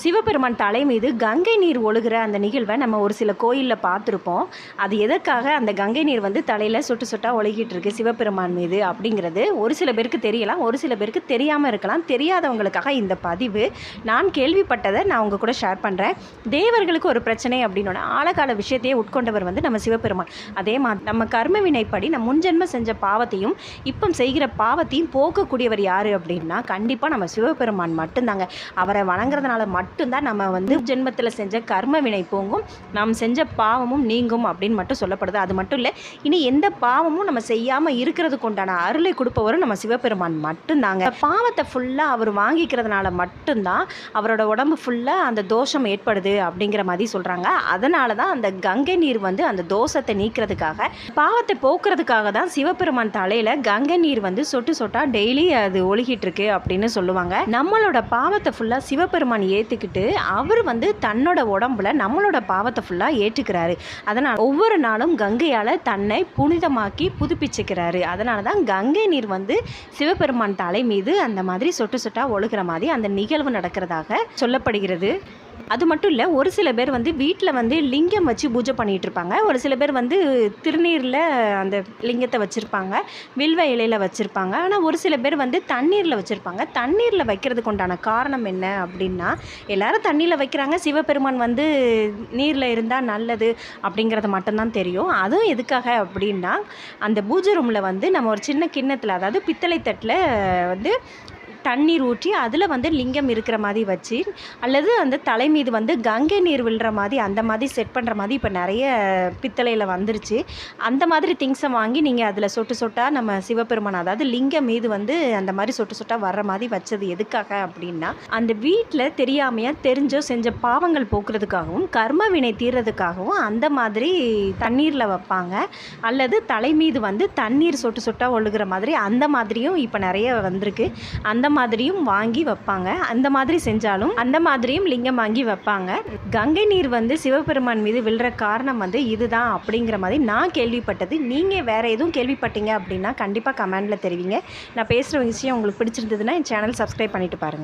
சிவபெருமான் தலை மீது கங்கை நீர் ஒழுகிற அந்த நிகழ்வை நம்ம ஒரு சில கோயிலில் பார்த்துருப்போம். அது எதற்காக அந்த கங்கை நீர் வந்து தலையில் சொட்டு சொட்டாக ஒழுகிட்டு இருக்கு சிவபெருமான் மீது அப்படிங்கிறது ஒரு சில பேருக்கு தெரியலாம் ஒரு சில பேருக்கு தெரியாமல் இருக்கலாம். தெரியாதவங்களுக்காக இந்த பதிவு. நான் கேள்விப்பட்டதை நான் உங்கள் கூட ஷேர் பண்ணுறேன் தேவர்களுக்கு ஒரு பிரச்சனை அப்படின்னோட ஆழகால விஷயத்தையே உட்கொண்டவர் வந்து நம்ம சிவபெருமான். அதே மாதிரி நம்ம கர்ம வினைப்படி நம்ம முன்ஜென்ம செஞ்ச பாவத்தையும் இப்போ செய்கிற பாவத்தையும் போக்கக்கூடியவர் யார் அப்படின்னா கண்டிப்பாக நம்ம சிவபெருமான் மட்டும்தாங்க. அவரை வணங்குறதுனால மட்டும் மட்டும்தான் நம்ம வந்து ஜென்மத்தில் செஞ்ச கர்ம வினை போங்கும் நாம் செஞ்ச பாவமும் நீங்கும் அப்படின்னு மட்டும் சொல்லப்படுது. அது மட்டும் இல்லை இனி எந்த பாவமும் நம்ம செய்யாமல் இருக்கிறதுக்கு உண்டான அருளை கொடுப்பவரும் நம்ம சிவபெருமான் மட்டும்தாங்க. பாவத்தை ஃபுல்லாக அவர் வாங்கிக்கிறதுனால மட்டும்தான் அவரோட உடம்பு ஃபுல்லாக அந்த தோஷம் ஏற்படுது அப்படிங்கிற மாதிரி சொல்கிறாங்க அதனால தான் அந்த கங்கை நீர் வந்து அந்த தோஷத்தை நீக்கிறதுக்காக பாவத்தை போக்குறதுக்காக தான் சிவபெருமான் தலையில் கங்கை நீர் வந்து சொட்டு சொட்டா டெய்லி அது ஒழுகிட்டு இருக்கு அப்படின்னு சொல்லுவாங்க. நம்மளோட பாவத்தை ஃபுல்லாக சிவபெருமான் எடுத்துக்கிட்டு அவர் வந்து தன்னோட உடம்புல நம்மளோட பாவத்தை ஃபுல்லாக ஏற்றுக்கிறாரு அதனால் ஒவ்வொரு நாளும் கங்கையால் தன்னை புனிதமாக்கி புதுப்பிச்சுக்கிறாரு. அதனால தான் கங்கை நீர் வந்து சிவபெருமான் தலை மீது அந்த மாதிரி சொட்டு சொட்டாக ஒழுகிற மாதிரி அந்த நிகழ்வு நடக்கிறதாக சொல்லப்படுகிறது. அது மட்டும் இல்லை ஒரு சில பேர் வந்து வீட்டில் வந்து லிங்கம் வச்சு பூஜை பண்ணிகிட்டு இருப்பாங்க. ஒரு சில பேர் வந்து திருநீரில் அந்த லிங்கத்தை வச்சுருப்பாங்க. வில்வ இலையில் வச்சுருப்பாங்க. ஆனால் ஒரு சில பேர் வந்து தண்ணீரில் வச்சுருப்பாங்க. தண்ணீரில் வைக்கிறதுக்கு உண்டான காரணம் என்ன அப்படின்னா எல்லாரும் தண்ணியில் வைக்கிறாங்க. சிவபெருமான் வந்து நீரில் இருந்தால் நல்லது அப்படிங்கிறது மட்டும்தான் தெரியும். அதுவும் எதுக்காக அப்படின்னா அந்த பூஜை ரூமில் வந்து நம்ம ஒரு சின்ன கிண்ணத்தில் அதாவது பித்தளை தட்டில் வந்து தண்ணீர் ஊற்றி அதில் வந்து லிங்கம் இருக்கிற மாதிரி வச்சு அல்லது அந்த தலை மீது வந்து கங்கை நீர் விழுற மாதிரி அந்த மாதிரி செட் பண்ணுற மாதிரி இப்போ நிறைய பித்தளையில் வந்துருச்சு. அந்த மாதிரி திங்ஸை வாங்கி நீங்கள் அதில் சொட்டு சொட்டாக நம்ம சிவபெருமான் அதாவது லிங்கம் மீது வந்து அந்த மாதிரி சொட்டு சொட்டாக வர்ற மாதிரி வச்சது எதுக்காக அப்படின்னா அந்த வீட்டில் தெரியாமையாக தெரிஞ்சோ செஞ்ச பாவங்கள் போக்குறதுக்காகவும் கர்ம வினை தீர்றதுக்காகவும் அந்த மாதிரி தண்ணீரில் வைப்பாங்க. அல்லது தலை மீது வந்து தண்ணீர் சொட்டு சொட்டாக ஒழுகுற மாதிரி அந்த மாதிரியும் இப்போ நிறைய வந்திருக்கு. அந்த மாதிரியும் வாங்கி வைப்பாங்க. அந்த மாதிரி செஞ்சாலும் அந்த மாதிரியும் லிங்கம் வாங்கி வைப்பாங்க. கங்கை நீர் வந்து சிவபெருமான் மீது விழுற காரணம் வந்து இதுதான் அப்படிங்கிற மாதிரி நான் கேள்விப்பட்டது. நீங்கள் வேறு எதுவும் கேள்விப்பட்டீங்க அப்படின்னா கண்டிப்பாக கமெண்டில் தெரிவிங்க. நான் பேசுகிற விஷயம் உங்களுக்கு பிடிச்சிருந்ததுன்னா என் சேனல் சப்ஸ்கிரைப் பண்ணிட்டு பாருங்கள்